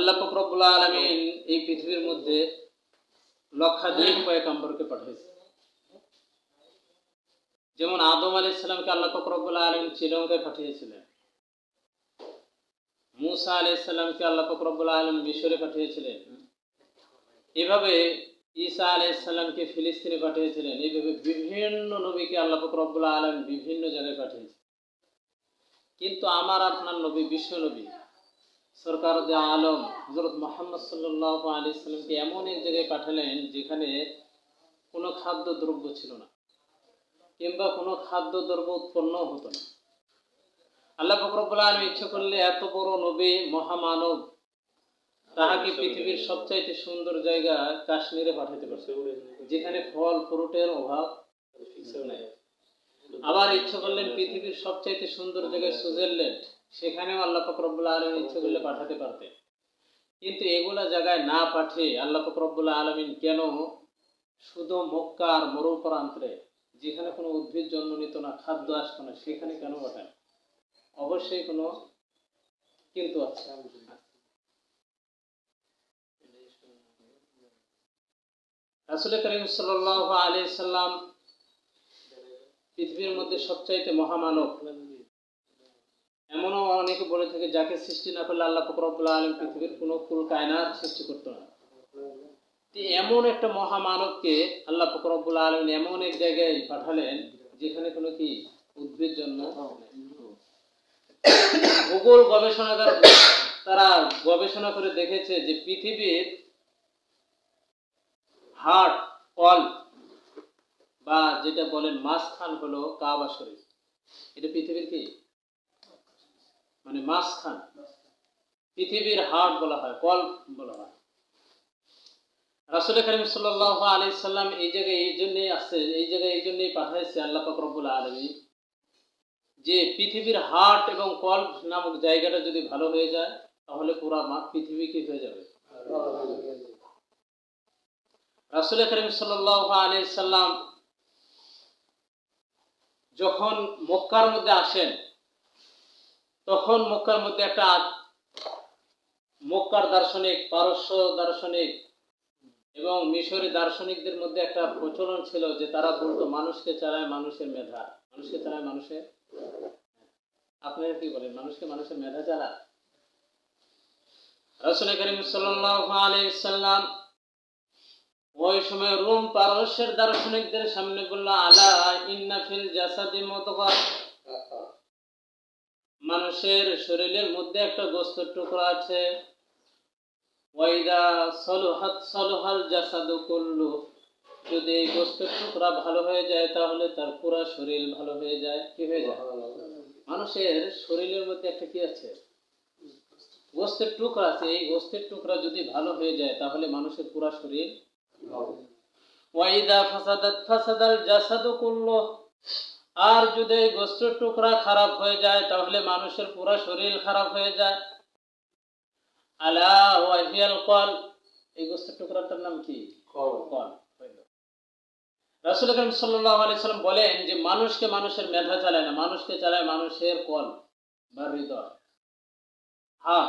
আল্লাহ ফকরবুল্লা আলমিন এই পৃথিবীর মধ্যে লক্ষাধিক পয়গাম্বরকে পাঠিয়েছে। যেমন আদম আলী ইসলামকে আল্লাহ ফকরবুল্লা আলমিন শ্রীলঙ্কায় পাঠিয়েছিলেন। মুসা আলি ইসলামকে আল্লাহ ফকরবুল্লা আলম মিশরে পাঠিয়েছিলেন। এভাবে ঈসা আলি ইসলামকে ফিলিস্তিনে পাঠিয়েছিলেন। এইভাবে বিভিন্ন নবীকে আল্লাহ ফকরবুল্লা আলম বিভিন্ন জায়গায় পাঠিয়েছে। কিন্তু আমার আপনার নবী, বিশ্ব নবী সরকার আলম হজরত মোহাম্মদ সাল্লাহ আলি সাল্লামকে এমন এক জায়গায় পাঠালেন যেখানে কোনো খাদ্য দ্রব্য ছিল না কিংবা কোনো খাদ্য দ্রব্য উৎপন্ন হতো না। আল্লাহ ফকরবুল্লা আলম ইচ্ছে করলে এত বড় নবী মহামানব তাহাকে পৃথিবীর সবচাইতে সুন্দর জায়গা কাশ্মীরে পাঠাতে পারছে যেখানে ফল ফ্রুটের অভাব আবার ইচ্ছে করলেন পৃথিবীর সবচাইতে সুন্দর জায়গায় সুইজারল্যান্ড সেখানেও আল্লাহ ফকরবুল্লা আলম ইচ্ছে করলে পাঠাতে পারতেন। কিন্তু এগুলা জায়গায় না পাঠিয়ে আল্লাহ ফকরবুল্লা আলমিন কেন শুধু মক্কা আর মরু প্রান্তরে যেখানে কোনো উদ্ভিদ জন্ম নিত না খাদ্য আসতো না সেখানে কেন পাঠান? অবশ্যই কোনো কিন্তু আছে। রাসুল করিম সাল্লাহ আলি সাল্লাম পৃথিবীর মধ্যে সবচাইতে মহামানব এমনও অনেকে বলে থাকে, যাকে সৃষ্টি না করলে আল্লাহ ফকরবুল্লাহ আলম পৃথিবীর কোনো কুল কায়নাত সৃষ্টি করতো না। এমন একটা মহামানবকে আল্লাহ ফকরবুল্লাহ আলম এমন এক জায়গায় পাঠালেন, যেখানে কোনো কি উদ্ভিদ জন্য ভূগোল গবেষণাগার, তারা গবেষণা করে দেখেছে যে পৃথিবীর হার্ট কল বা যেটা বলেন মাঝখান হলো কাবা শরীফ। এটা পৃথিবীর কি? মানে মাঝখান। পৃথিবীর হার্ট বলা হয়, কল বলা হয়। রাসুল করিম সাল্লাহ আলি সাল্লাম এই জায়গায় এই জন্যই আসছে, এই জায়গায় এই জন্যই পাঠাইছে আল্লাহ ফকরবুল আলমী যে পৃথিবীর হার্ট এবং কল নামক জায়গাটা যদি ভালো হয়ে যায়, তাহলে পুরা মা- পৃথিবী কি হয়ে যাবে? রাসুল করিম সাল্লাহ আলি সাল্লাম যখন মক্কার মধ্যে আসেন তখন মক্কার মধ্যে একটা মক্কার দার্শনিক, পারস্য দার্শনিক এবং মিশরি দার্শনিকদের মধ্যে একটা প্রচলন ছিল যে তারা বলতো, মানুষকে চালায় মানুষের মেধা। মানুষকে চালায় মানুষের আপনারা কি বলেন, মানুষকে মানুষের মেধা চালায় রসুল করিম সাল্লাম ওই সময় রোম পারস্যের দার্শনিকদের সামনে বলল, আলা ইন্না ফিল জাসাদি মতগা মানুষের শরীরের মধ্যে একটা গোস্তের টুকরা আছে। ওয়াইদা সলহাত সলহাল জাসাদু করল যদি এই গোস্তের টুকরা ভালো হয়ে যায় তাহলে তার পুরা শরীর ভালো হয়ে যায়। কি হয়ে যায়? মানুষের শরীরের মধ্যে একটা কি আছে? গোস্তের টুকরা আছে। এই গোস্তের টুকরা যদি ভালো হয়ে যায় তাহলে মানুষের পুরা শরীর ওয়াইদা ফাসাদাত ফাসাদাল জাসাদু করল আর যদি এই গোস্তের টুকরা খারাপ হয়ে যায় তাহলে মানুষের পুরো শরীর খারাপ হয়ে যায়। আলা ওয়াহিয়াল কল এই গোস্তের টুকরাটার নাম কি? কল। রাসুল করিম সাল্লাহ বলেন যে মানুষকে মানুষের মেধা চালায় না মানুষকে চালায় মানুষের কল বা হৃদয়। হ্যাঁ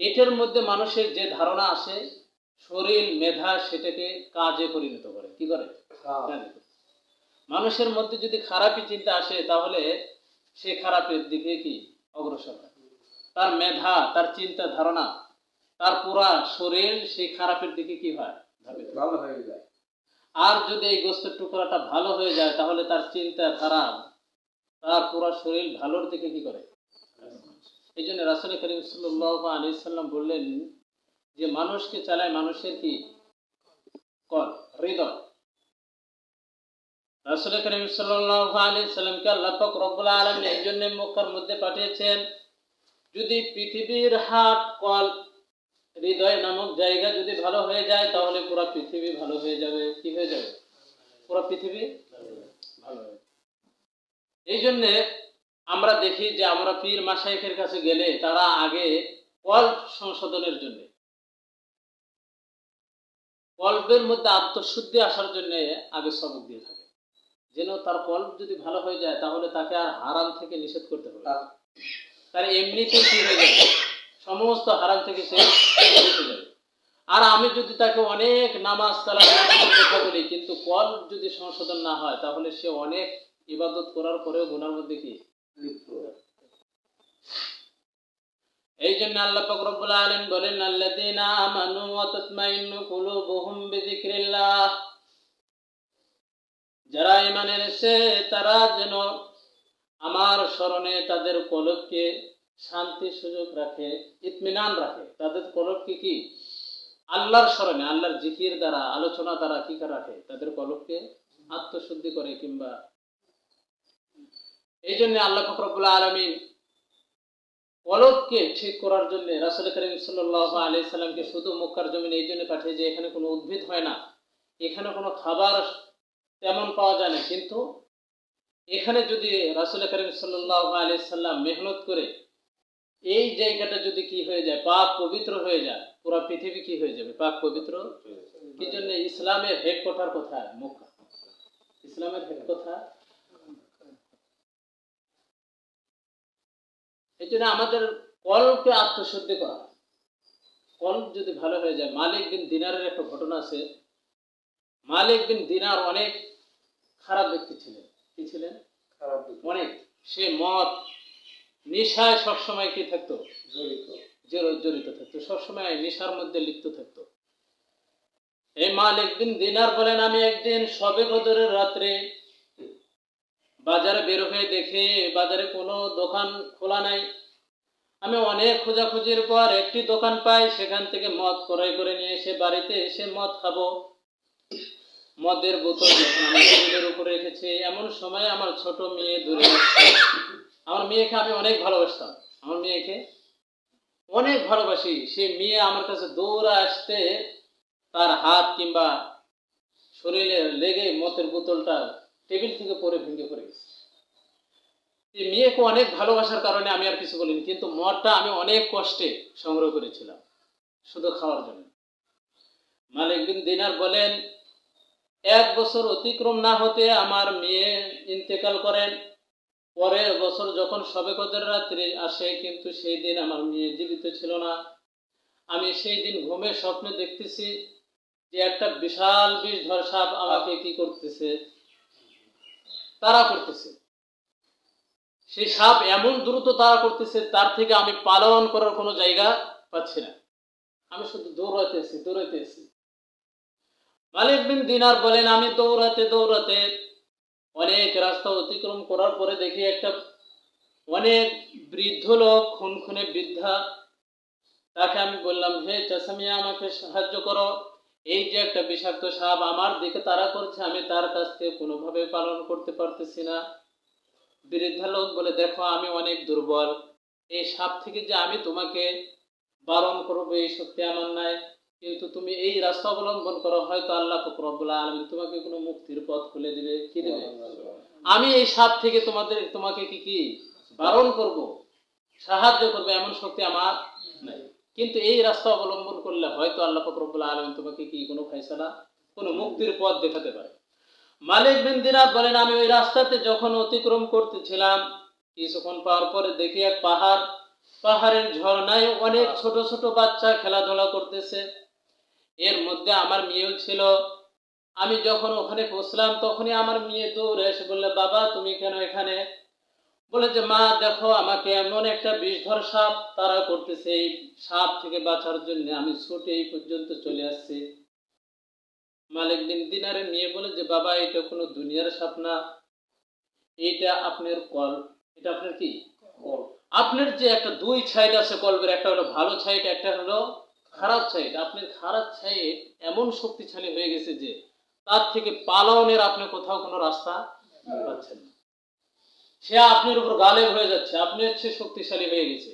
এটার মধ্যে মানুষের যে ধারণা আসে শরীর মেধা সেটাকে কাজে পরিণত করে। কি করে? করে। মানুষের মধ্যে যদি খারাপই চিন্তা আসে তাহলে সে খারাপের দিকে কি? অগ্রসর হয়। তার মেধা তার চিন্তা ধারণা তার পুরা শরীর সেই খারাপের দিকে কি হয়? ভালো হয়ে যায়। আর যদি এই গোস্তের টুকরাটা ভালো হয়ে যায় তাহলে তার চিন্তা ধারা তার পুরা শরীর ভালোর দিকে কি করে? এই জন্য রাসুল করিম সাল্লাহ আলি সাল্লাম বললেন যে মানুষকে চালায় মানুষের কি? কল হৃদয়। রাসুল করিম সাল্লাহ আলি সাল্লামকে আল্লাহ পাক রব্বুল আলম এই জন্য মক্কার মধ্যে পাঠিয়েছেন, যদি পৃথিবীর হাট কল হৃদয় নামক জায়গা যদি ভালো হয়ে যায়, তাহলে পুরো পৃথিবী ভালো হয়ে যাবে। কি হয়ে যাবে? পুরো পৃথিবী ভালো হয়ে এই জন্যে আমরা দেখি যে আমরা পীর মাসাইফের কাছে গেলে তারা আগে কল্প সংশোধনের জন্য, কল্পের মধ্যে আত্মশুদ্ধি আসার জন্য আগে সবক দিয়ে থাকে। যেন তার কল্প যদি ভালো হয়ে যায় তাহলে তাকে আর হারাম থেকে নিষেধ করতে হবে। তার এমনিতেই কি হয়ে যাবে। সমস্ত হারাম থেকে সে বেঁচে যাবে। আর আমি যদি তাকে অনেক নামাজ কালাম কথা বলি কিন্তু কল যদি সংশোধন না হয় তাহলে সে অনেক ইবাদত করার পরেও গুনার মধ্যে কি? এই জন্য আল্লাহ পাক রব্বুল আলামিন বলেন আল্লাযীনা আমানু ওয়া তাতমাইন্নু কুলুবুহুম বিযিকরিল্লাহ। যারা ঈমান এনেছে, তারা যেন আমার স্মরণে তাদের কলবকে শান্তি সুযোগ রাখে, ইতমিনান রাখে। তাদের কলবকে কি? আল্লাহর স্মরণে, আল্লাহর জিকির দ্বারা, আলোচনা দ্বারা কি রাখে? তাদের কলবকে আত্মশুদ্ধি করে কিংবা এই জন্য আল্লাহ ফকরবুল্লাহ আলমিন কলবকে ঠিক করার জন্য রাসুল করিম সাল্লাহ আলি সাল্লামকে শুধু মক্কার জমিন এই জন্য পাঠিয়ে যে এখানে কোনো উদ্ভিদ হয় না, এখানে কোনো খাবার তেমন পাওয়া যায় না। কিন্তু এখানে যদি রাসুল করিম সাল্লাহ আলি সাল্লাম মেহনত করে, এই জায়গাটা যদি কি হয়ে যায়, পাক পবিত্র হয়ে যায়, পুরো পৃথিবী কি হয়ে যাবে? পাক পবিত্র? কি জন্য? ইসলামের হেডকোয়ার্টার কোথায় মক্কা ইসলামের হেড কোথায় এই জন্য আমাদের কলকে আত্মশুদ্ধি করা। কল যদি ভালো হয়ে যায়, মালিক বিন দিনারের একটা ঘটনা আছে। মালিক বিন দিনার অনেক খারাপ ব্যক্তি ছিলেন। কি ছিলেন? খারাপ অনেক। সে মদ নেশায় সবসময় কি থাকতো? জড়িত। জড়িত থাকতো। সবসময় নেশার মধ্যে লিপ্ত থাকতো। এই মালিক বিন দিনার বলেন আমি একদিন সবে বদরের রাত্রে বাজারে বের হয়ে দেখে বাজারে কোনো দোকান খোলা নাই। আমি অনেক খোঁজাখুঁজির পর একটি দোকান পাই সেখান থেকে মদ ক্রয় করে নিয়ে এসে বাড়িতে এসে মদ খাব। মদের বোতল টেবিলের উপরে রেখেছি। এমন সময় আমার ছোট মেয়ে দূরে আমার মেয়েকে আমি অনেক ভালোবাসতাম। আমার মেয়েকে অনেক ভালোবাসি। সে মেয়ে আমার কাছে দৌড়ে আসতে তার হাত কিংবা শরীরে লেগে মতের বোতলটা টেবিল থেকে পরে ভেঙে পড়ে গেছে। মেয়েকে অনেক ভালোবাসার কারণে আমি আর কিছু বলিনি, কিন্তু মদটা আমি অনেক কষ্টে সংগ্রহ করেছিলাম, শুধু খাওয়ার জন্য। মালিক বিন দিনার বলেন এক বছর অতিক্রম না হতে আমার মেয়ে ইন্তেকাল করেন। পরের বছর যখন সবে কদের রাত্রি আসে, কিন্তু সেই দিন আমার মেয়ে জীবিত ছিল না। আমি সেই দিন ঘুমের স্বপ্নে দেখতেছি যে একটা বিশাল বিষধর সাপ আমাকে কি করতেছে তারা করতেছে। সেই সাপ এমন দ্রুত তারা করতেছে, তার থেকে আমি পালন করার কোনো জায়গা পাচ্ছি না। আমি শুধু দৌড়াতেছি দৌড়াইতেছি। মালিক বিন দিনার বলেন, আমি দৌড়াতে দৌড়াতে অনেক রাস্তা অতিক্রম করার পরে দেখি একটা অনেক বৃদ্ধ লোক খুন খুনে বৃদ্ধা। তাকে আমি বললাম, হে চাষামিয়া আমাকে সাহায্য করো। এই যে একটা বিষাক্ত সাপ আমার দিকে তারা করছে, আমি তার কাছ থেকে কোনোভাবে পালন করতে পারতেছি না। বৃদ্ধা লোক বলে, দেখো, আমি অনেক দুর্বল। এই সাপ থেকে যে আমি তোমাকে বারণ করব, এই শক্তি আমার নাই। কিন্তু তুমি এই রাস্তা অবলম্বন করো, হয়তো আল্লাহ ফকরবুল্লাহ আলমিন তোমাকে কোনো মুক্তির পথ খুলে দিবে, কি দেবে? আমি এই সাপ থেকে তোমাদের, তোমাকে কি কি? বারণ করব, সাহায্য করবে, এমন শক্তি আমার নাই। কিন্তু এই রাস্তা অবলম্বন করলে হয়তো আল্লাহ ফকরবুল্লাহ আলমিন তোমাকে কি, কোনো ফাইসালা কোনো মুক্তির পথ দেখাতে পারে? মালিক বিন দিনাত বলেন, আমি ওই রাস্তাতে যখন অতিক্রম করতেছিলাম, কিছুক্ষণ পাওয়ার পরে দেখি এক পাহাড়, পাহাড়ের ঝর্ণায় অনেক ছোট ছোট বাচ্চা খেলাধুলা করতেছে। এর মধ্যে আমার মেয়েও ছিল। আমি যখন ওখানে পৌঁছলাম তখনই আমার মেয়ে দৌড়ে এসে বললে বাবা তুমি কেন এখানে? বলে যে মা দেখো আমাকে এমন একটা বিষধর সাপ তারা করতেছে। এই সাপ থেকে বাঁচার জন্য আমি ছুটে এই পর্যন্ত চলে আসছি। মালিক বিন দিনারে মেয়ে বলে যে বাবা এটা কোনো দুনিয়ার সাপ না। এইটা আপনার কল। এটা আপনার কি? আপনার যে একটা দুই সাইড আছে কল্পের একটা হলো ভালো সাইড একটা হলো খারাপ সাইড আপনার খারাপ সাইড এমন শক্তিশালী হয়ে গেছে যে তার থেকে পালানোর আপনি কোথাও কোনো রাস্তা পাচ্ছেন সে আপনার উপর গালেব হয়ে যাচ্ছে, আপনি হচ্ছে শক্তিশালী হয়ে গেছে।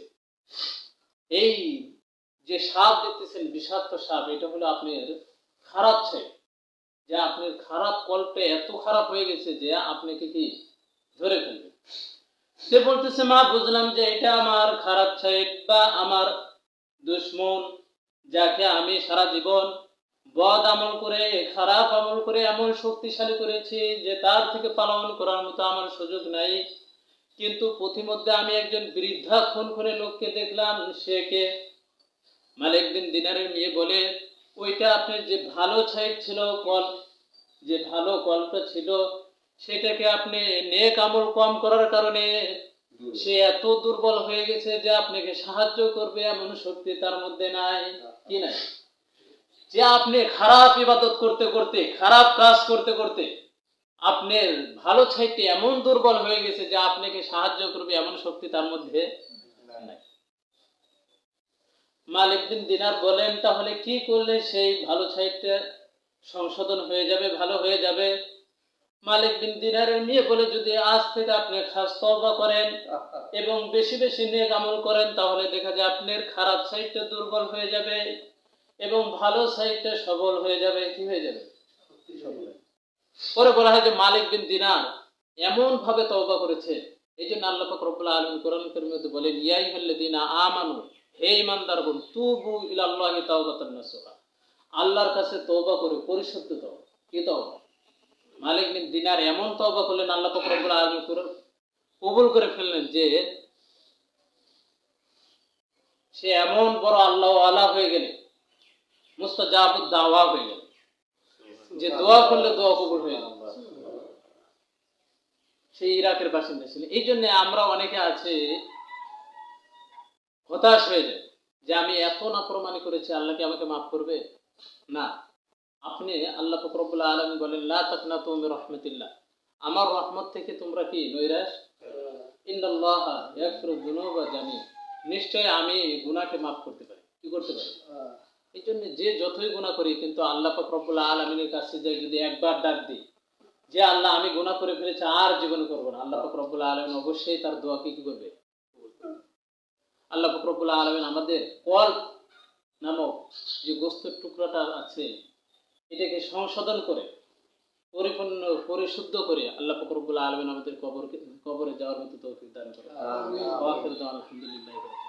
এই যে সাপ দেখতেছেন, বিষাক্ত সাপ, এটা হলো আপনার খারাপ সাইড যে আপনার খারাপ কল্পে এত খারাপ হয়ে গেছে যে আপনাকে কি ধরে ফেলবে? সে বলতেছে, মা, বুঝলাম যে এটা আমার খারাপ সাইড বা আমার দুশ্মন যাকে আমি সারা জীবন বদ আমল করে, খারাপ আমল করে, এমন শক্তিশালী করেছি যে তার থেকে পালন করার মতো আমার সুযোগ নাই। কিন্তু পথিমধ্যে আমি একজন বৃদ্ধা খুন খুনে লোককে দেখলাম, সে কে? মালিক বিন দিনারের মেয়ে বলে, ওইটা আপনার যে ভালো সাইড ছিল, কল, যে ভালো কলটা ছিল, সেটাকে আপনি নেক আমল কম করার কারণে সে এত দুর্বল হয়ে গেছে যে আপনাকে সাহায্য করবে এমন শক্তি তার মধ্যে নাই। কি নাই? যে আপনি খারাপ ইবাদত করতে করতে, খারাপ কাজ করতে করতে আপনার ভালো ছাইতে এমন দুর্বল হয়ে গেছে যে আপনাকে সাহায্য করবে এমন শক্তি তার মধ্যে নাই। মালিক বিন দিনার বলেন, তাহলে কি করলে সেই ভালো সাইডটা সংশোধন হয়ে যাবে, ভালো হয়ে যাবে? মালিক বিন দিনারের মেয়ে বলে যদি আজ থেকে আপনি খাস তওবা করেন এবং বেশি বেশি নেক আমল করেন তাহলে দেখা যায় আপনার খারাপ সাইডটা দুর্বল হয়ে যাবে এবং ভালো সাইডটা সবল হয়ে যাবে। কি হয়ে যাবে? পরে বলা হয় যে মালিক বিন দিনার এমন ভাবে তওবা করেছে এই জন্য আল্লাহ পাক রব্বুল আলামিন কোরআন মধ্যে বলেন ইয়া আইয়ুহাল্লাযীনা আমানু হে ঈমানদারগণ তুবু ইলাল্লাহি তাওবাতান নাসুহা। আল্লাহর কাছে তওবা করে পরিশুদ্ধ তওবা কি তওবা? মালিক বিন দিনার এমন তওবা করলেন, আল্লাহ আলামিন করে কবুল করে ফেললেন যে, সে এমন বড় আল্লাহ আলা হয়ে গেলে মুস্তাজাবুদ দাওয়া হয়ে গেল, যে দোয়া করলে দোয়া কবুল হয়ে গেল। সেই ইরাকের বাসিন্দা এই জন্য আমরা অনেকে আছে, হতাশ হয়ে যায় যে, আমি এত নাফরমানি করেছি, আল্লাহ কি আমাকে মাফ করবে? না। আপনি আল্লাহ ফকরবুল্লাহ আলমী বলেন লা তাকনা তুমি রহমতুল্লাহ। আমার রহমত থেকে তোমরা কি নৈরাশ? ইন্দাল্লাহ ইয়াগফিরু যুনুবা জামি নিশ্চয় আমি গুনাহকে মাফ করতে পারি। কি করতে পারি? এই জন্য যে যতই গুণা করি কিন্তু আল্লাহ ফকরবুল্লাহ আলমিনের কাছে যাই যদি একবার ডাক দিই যে আল্লাহ আমি গুনাহ করে ফেলেছি আর জীবন করব না। আল্লাহ ফকরবুল্লাহ আলমিন অবশ্যই তার দোয়াকে কি করবে? আল্লাহ ফকরবুল্লাহ আলমিন আমাদের কল নামক যে গোস্তের টুকরাটা আছে এটাকে সংশোধন করে পরিপূর্ণ পরিশুদ্ধ করে আল্লাহ ফকরবুল্লাহ আলমিন আমাদের কবরকে কবরে যাওয়ার মতো তৌফিক দান করে আলহামদুলিল্লাহি